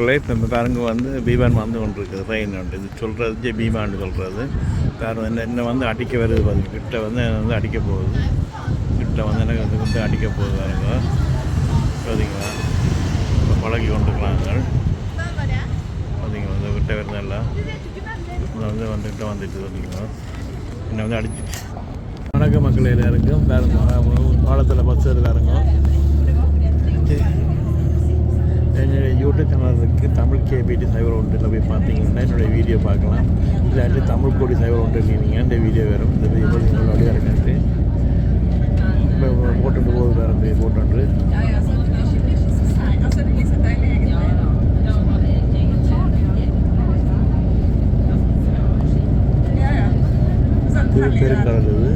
நம்ம பாருங்க வந்து பீமான் வந்து கொண்டு இருக்குது ட்ரெயின் இது சொல்கிறது பீமான்னு சொல்கிறது வேறு என்ன? என்ன வந்து அடிக்க வருது பாருங்க. கிட்ட வந்து வந்து அடிக்க போகுது. கிட்ட வந்து எனக்கு வந்து வந்து அடிக்க போகுது பாருங்க. பார்த்தீங்களா இப்போ பழகி கொண்டுக்கிறாங்க பார்த்தீங்களா வந்து கிட்ட வருதெல்லாம் இதை வந்து வந்துக்கிட்ட வந்துட்டு பார்த்தீங்களா என்னை வந்து அடிச்சிச்சு. வணக்க மக்கள் எல்லாருக்கும். பாருங்க பாலத்தில் பஸ் இருக்காருங்க பாருங்க. என்னுடைய யூடியூப் சேனல் இருக்குது தமிழ் கேபிடி சைவர் ஒன்றில் போய் பார்த்தீங்கன்னா என்னுடைய வீடியோ பார்க்கலாம். இல்லாட்டி தமிழ் கோடி சைவர் ஒன்று நீங்கள் இந்த வீடியோ வரும் இந்த வீடியோ உங்களுடைய இருக்குன்ட்டு இப்போ போட்டுட்டு போகுது வேறு இந்த போட்டு Ja, இது பெருங்கடல் இது.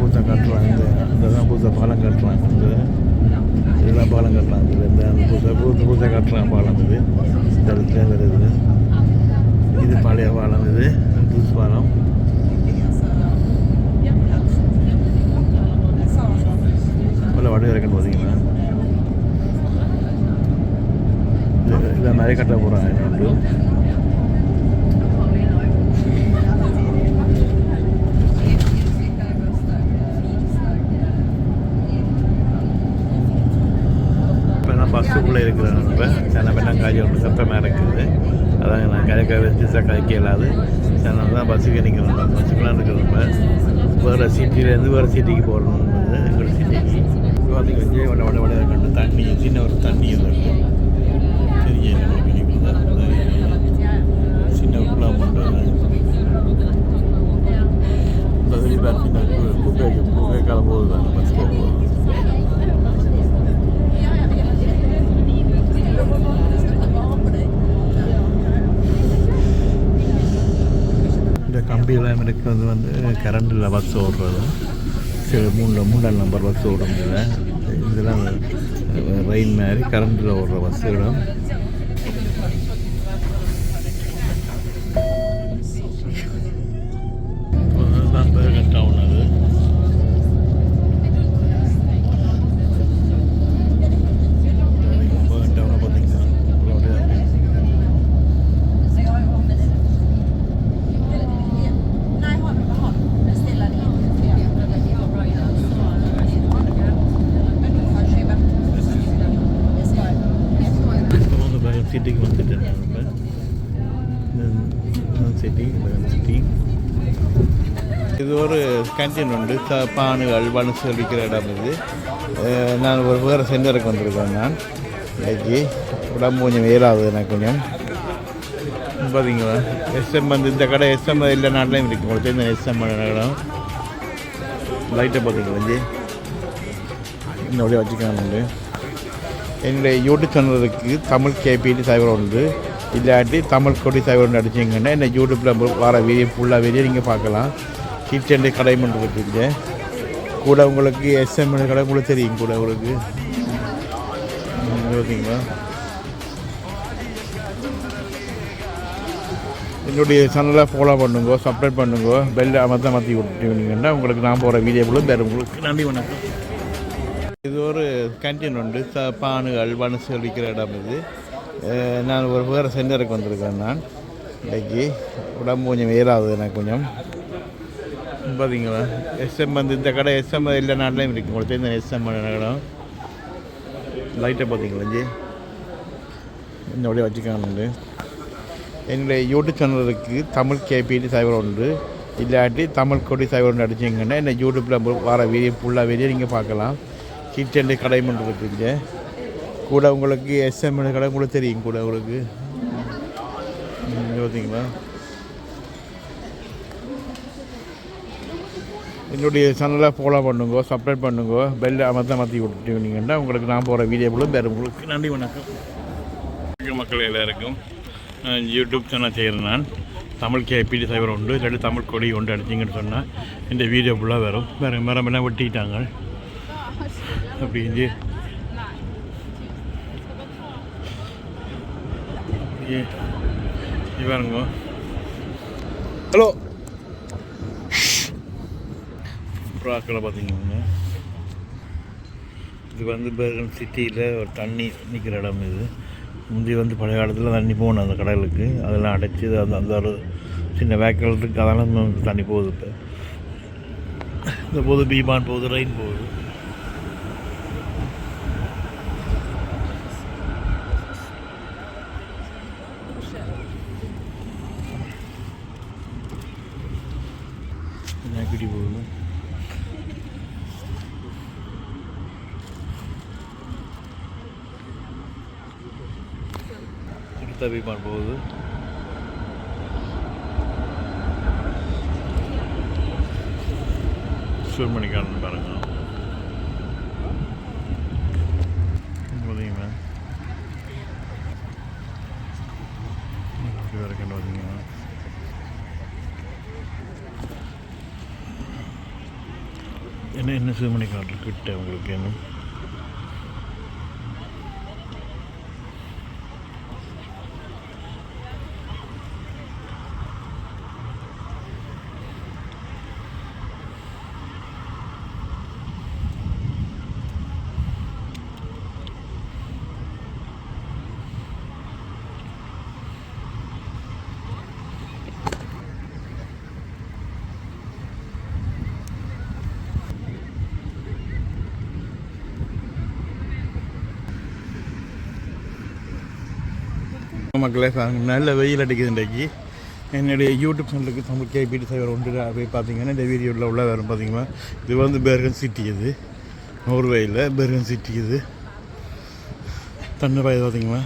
புதுசாக கட்டுறாங்க. இந்த இந்த தான் புதுசாக பாலம் கட்டுறாங்க. இந்த. பாலம் கட்டலாம் இது இந்த புதுசாக புதுசு புதுசாக கட்டலாம் பாலம் இது இந்த வருது இது பழைய பாலம் இது புதுசு பாலம் பல வடி இருக்குன்னு பார்த்தீங்கன்னா இது- இதை நிறைய கட்ட போகிறாங்க இன்னொன்று இப்போ நான் பஸ்ஸுக்குள்ளே இருக்கிறேன் இப்போ சில பேர் காய்ச்சி ஒன்று சத்தமாக இருக்குது அதான் நான் கதைக்க வச்சு கதைக்க இயலாது சில தான் பஸ்ஸுக்கு நிற்கிறோம் பஸ்ஸுக்கெலாம் இருக்கிறப்ப வேறு சிட்டிலேருந்து வேறு சிட்டிக்கு போகிறோம் எங்களோட சிட்டிக்கு இப்போ பார்த்தீங்க வட வட வட கண்டு தண்ணி சின்ன ஒரு தண்ணி இருக்கு பெரிய சின்ன குழாம் பண்ணுறது இந்த வெளி பார்த்தீங்கன்னா குப்பைக்கு குப்பை காலம் போகுது தான் பஸ் போகுது இந்த கம்பியெல்லாம் இருக்கிறது வந்து கரண்டில் பஸ் ஓடுறது. சில மூணு மூணாம் நம்பர் பஸ் ஓட முடியல இதெல்லாம் ரயில் மாதிரி கரண்டில் ஓடுற பஸ்ஸுகளும் கேன்டீன் உண்டு பானுகள் வனசு விற்கிற இடம் இது. நான் ஒரு வேறு சென்டருக்கு வந்திருக்கேன் நான். இன்னைக்கு உடம்பு கொஞ்சம் வேறாது எனக்கு கொஞ்சம். பார்த்தீங்களா எஸ்எம் வந்து இந்த கடை எஸ்எம் எல்லா நாட்டிலையும் இருக்கு. உங்களுக்கு தெரிஞ்ச எஸ்எம் இடம் லைட்டை பார்த்தீங்களா இஞ்சி இந்த வழியாக உண்டு. என்னுடைய யூடியூப் சேனலுக்கு தமிழ் கேபிடி சைபர் உண்டு இல்லாட்டி தமிழ் கொடி சைபர் ஒன்று அடிச்சிங்கன்னா என்னை யூடியூப்பில் வர வீடியோ ஃபுல்லாக வீடியோ நீங்கள் பார்க்கலாம். கீழ்ச்சண்டை கடை மட்டும் இருக்குங்க கூட உங்களுக்கு எஸ்எம் கடை கூட தெரியும் கூட உங்களுக்கு. ஓகேங்களா? என்னுடைய சேனலை ஃபாலோ பண்ணுங்க சப்ஸ்கிரைப் பண்ணுங்க பெல் அமர்த்த மாற்றி விட்டுட்டீங்கன்னா உங்களுக்கு நான் போகிற வீடியோக்குள்ள வேறு உங்களுக்கு நன்றி வணக்கம். இது ஒரு கேன்டீன் உண்டு. ச பானுகள் வனசு அடிக்கிற இடம் இது. நான் ஒரு வேறு சென்டருக்கு வந்திருக்கேன் நான். இன்னைக்கு உடம்பு கொஞ்சம் வேறாது எனக்கு கொஞ்சம். பார்த்தீங்களா எஸ்எம் வந்து இந்த கடை எஸ்எம் எல்லா நாட்டிலையும் இருக்கு உங்களுக்கு தெரிஞ்ச எஸ்எம் இடம் லைட்டை பார்த்தீங்களா ஜி இந்த வழியை வச்சுக்கானுண்டு என்னுடைய யூடியூப் சேனல் இருக்குது தமிழ் கேபிடி சைபர் ஒன்று இல்லாட்டி தமிழ் கொடி சைபர் ஒன்று அடிச்சிங்கன்னா என்ன யூடியூப்பில் வர வீடியோ ஃபுல்லாக வீடியோ நீங்கள் பார்க்கலாம் கிச்சன் கடை மட்டும் இருக்குங்க கூட உங்களுக்கு எஸ்எம் கடை கூட தெரியும் கூட உங்களுக்கு ம், பார்த்தீங்களா என்னுடைய சேனலை ஃபாலோ பண்ணுங்க சப்ஸ்கிரைப் பண்ணுங்க பெல் அமர்த்த மாற்றி விட்டுட்டீங்கன்னா உங்களுக்கு நான் போகிற வீடியோக்குள்ள வேறு உங்களுக்கு நன்றி வணக்கம். மக்கள் எல்லாருக்கும். நான் யூடியூப் சேனல் செய்கிறேன் நான். தமிழ் கேபிடி சைபர் உண்டு இல்லாட்டி தமிழ் கொடி உண்டு அடிச்சிங்கன்னு சொன்னால் இந்த வீடியோ ஃபுல்லாக வரும். வேறு மரமெல்லாம் வெட்டிட்டாங்க. அப்படி இஞ்சி பாருங்க. ஹலோ. புறாக்களை பார்த்தீங்கன்னா இது வந்து பெர்கன் சிட்டியில் ஒரு தண்ணி நிற்கிற இடம் இது. முந்தி வந்து பழைய காலத்தில் தண்ணி போகணும் அந்த கடலுக்கு. அதெல்லாம் அடைச்சி அந்த அந்த ஒரு சின்ன வேக்கல் இருக்குது அதெல்லாம் வந்து தண்ணி போகுது இப்போ. இந்த போது பீமான் போகுது ரெயின் போகுது. நெக்கிடி போகுது? அடுத்த பீமான் போகுது ஸ்விம் பாருங்க பார்த்தீங்களா இது வரைக்கும் பார்த்தீங்கன்னா என்ன என்ன ஸ்விம் கிட்ட உங்களுக்கு என்ன? மக்களே நல்ல வெயில் அடிக்குது இன்றைக்கு. என்னுடைய யூடியூப் சேனலுக்கு தமிழ் கேபிடி சைவர் ஒன்று போய் பார்த்தீங்கன்னா இந்த வீடியோவில் உள்ள வரும் பார்த்தீங்கன்னா இது வந்து பெர்கன் சிட்டி இது. நோர்வேயில் பெர்கன் சிட்டி இது. தண்ணி பாய் பார்த்தீங்களா?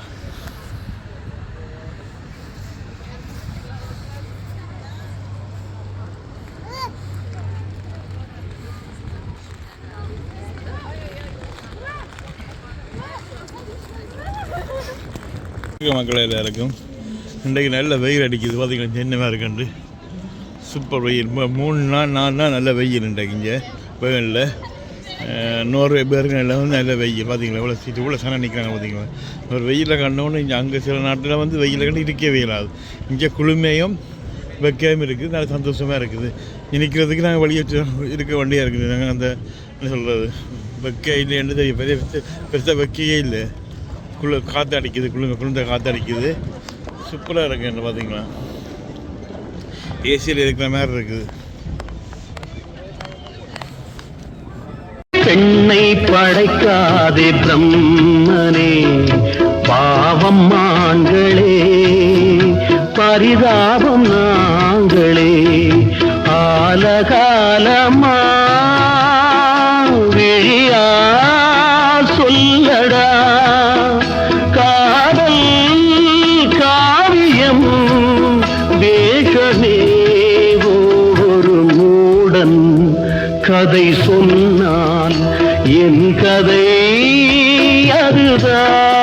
மக்கள் எல்லாருக்கும். இன்றைக்கு நல்ல வெயில் அடிக்குது. பார்த்தீங்கன்னா என்னமாக இருக்குண்டு சூப்பர் வெயில். மூணு நாள் நாலு நாள் நல்ல வெயில் இன்றைக்கு இங்கே. வெயிலில் நூறு பேருக்கு எல்லாம் வந்து நல்ல வெயில். பார்த்தீங்களா இவ்வளோ சீட்டு இவ்வளோ சனம் நிற்கிறாங்க பார்த்தீங்களா ஒரு வெயிலில் கண்டோன்னு இங்கே அங்கே சில நாட்டில் வந்து வெயிலில் கண்டு இருக்கவே இயலாது இங்கே குளுமையும் வெக்கையும் இருக்குது. நல்ல சந்தோஷமாக இருக்குது. நிற்கிறதுக்கு நாங்கள் வெளியே வச்சு இருக்க வண்டியாக இருக்குது. நாங்கள் அந்த என்ன சொல்கிறது வெக்கை இல்லைன்னு தெரியும்? பெரிய பெருசாக வெக்கையே இல்லை. குளு காற்று அடிக்குது குளிர்ந்த குளிர்ந்த காற்று அடிக்குது சூப்பராக இருக்குது என்ன பார்த்தீங்களா ஏசியில் இருக்கிற மாதிரி இருக்குது. பெண்ணை படைக்காதே பிரம்மனே பாவம் ஆண்களே பரிதாப the